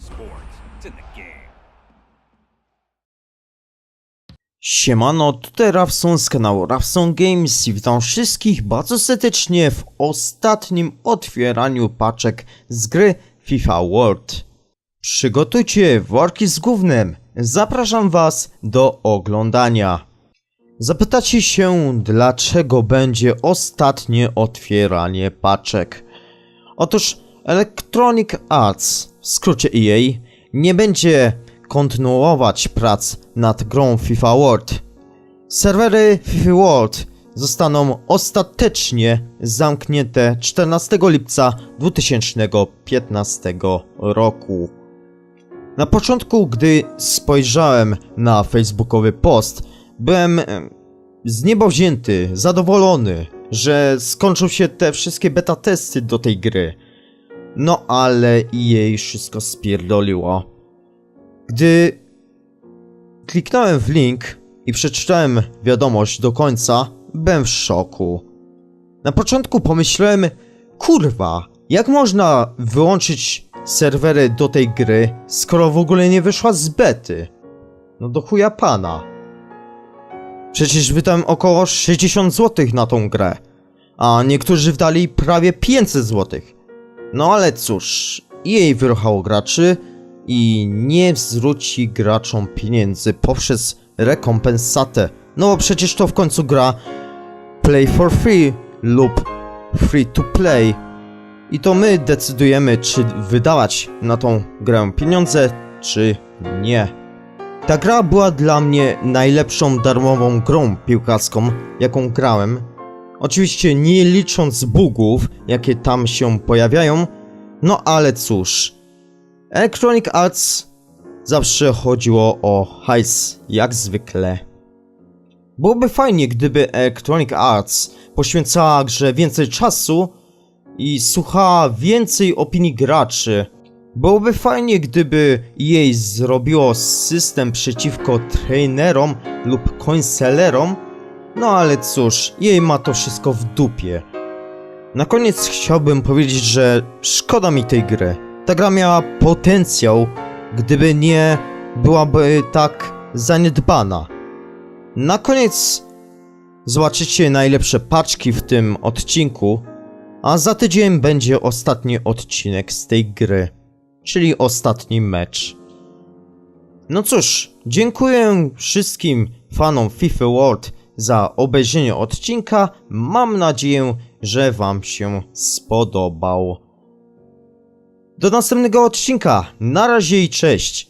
sports. It's in the game. Siemano, tutaj Rafson z kanału Rafson Games i witam wszystkich bardzo serdecznie w ostatnim otwieraniu paczek z gry FIFA World. Przygotujcie worki z gównem, zapraszam was do oglądania. Zapytacie się, dlaczego będzie ostatnie otwieranie paczek. Otóż Electronic Arts, w skrócie EA, nie będzie kontynuować prac nad grą FIFA World. Serwery FIFA World zostaną ostatecznie zamknięte 14 lipca 2015 roku. Na początku, gdy spojrzałem na facebookowy post, byłem em, z nieba wzięty, zadowolony, że skończą się te wszystkie beta testy do tej gry. No ale jej wszystko spierdoliło. Gdy kliknąłem w link i przeczytałem wiadomość do końca, byłem w szoku. Na początku pomyślałem, kurwa, jak można wyłączyć serwery do tej gry, skoro w ogóle nie wyszła z bety? No do chuja pana. Przecież wydałem około 60 zł na tą grę, a niektórzy wdali prawie 500 zł. No ale cóż, jej wyruchało graczy i nie zwróci graczom pieniędzy poprzez rekompensatę. No bo przecież to w końcu gra play for free lub free to play. I to my decydujemy, czy wydawać na tą grę pieniądze, czy nie. Ta gra była dla mnie najlepszą darmową grą piłkarską, jaką grałem. Oczywiście nie licząc bugów, jakie tam się pojawiają, no ale cóż. Electronic Arts zawsze chodziło o hajs, jak zwykle. Byłoby fajnie, gdyby Electronic Arts poświęcała grze więcej czasu i słuchała więcej opinii graczy. Byłoby fajnie, gdyby jej zrobiło system przeciwko trainerom lub coinsellerom, no ale cóż, jej ma to wszystko w dupie. Na koniec chciałbym powiedzieć, że szkoda mi tej gry. Ta gra miała potencjał, gdyby nie byłaby tak zaniedbana. Na koniec zobaczycie najlepsze paczki w tym odcinku, a za tydzień będzie ostatni odcinek z tej gry, czyli ostatni mecz. No cóż, dziękuję wszystkim fanom FIFA World za obejrzenie odcinka. Mam nadzieję, że Wam się spodobał. Do następnego odcinka. Na razie i cześć.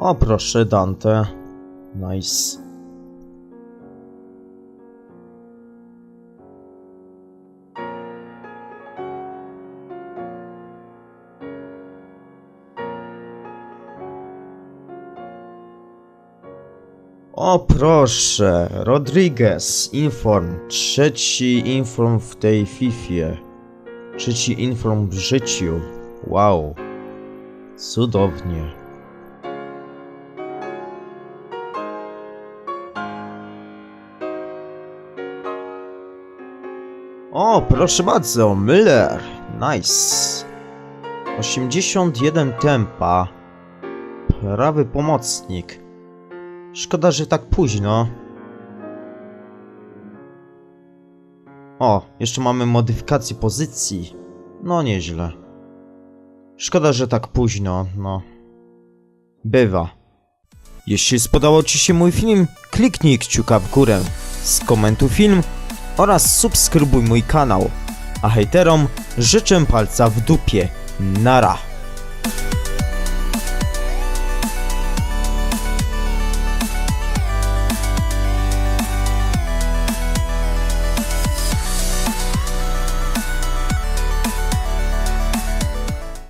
O proszę, Dante. Nice. O proszę, Rodriguez, Inform, trzeci Inform w tej Fifie. Trzeci Inform w życiu. Wow. Cudownie. O, proszę bardzo, Miller. Nice. 81 tempa. Prawy pomocnik. Szkoda, że tak późno. O, jeszcze mamy modyfikację pozycji. No nieźle. Szkoda, że tak późno, no. Bywa. Jeśli spodobał Ci się mój film, kliknij kciuka w górę, skomentuj film oraz subskrybuj mój kanał. A hejterom życzę palca w dupie. Nara.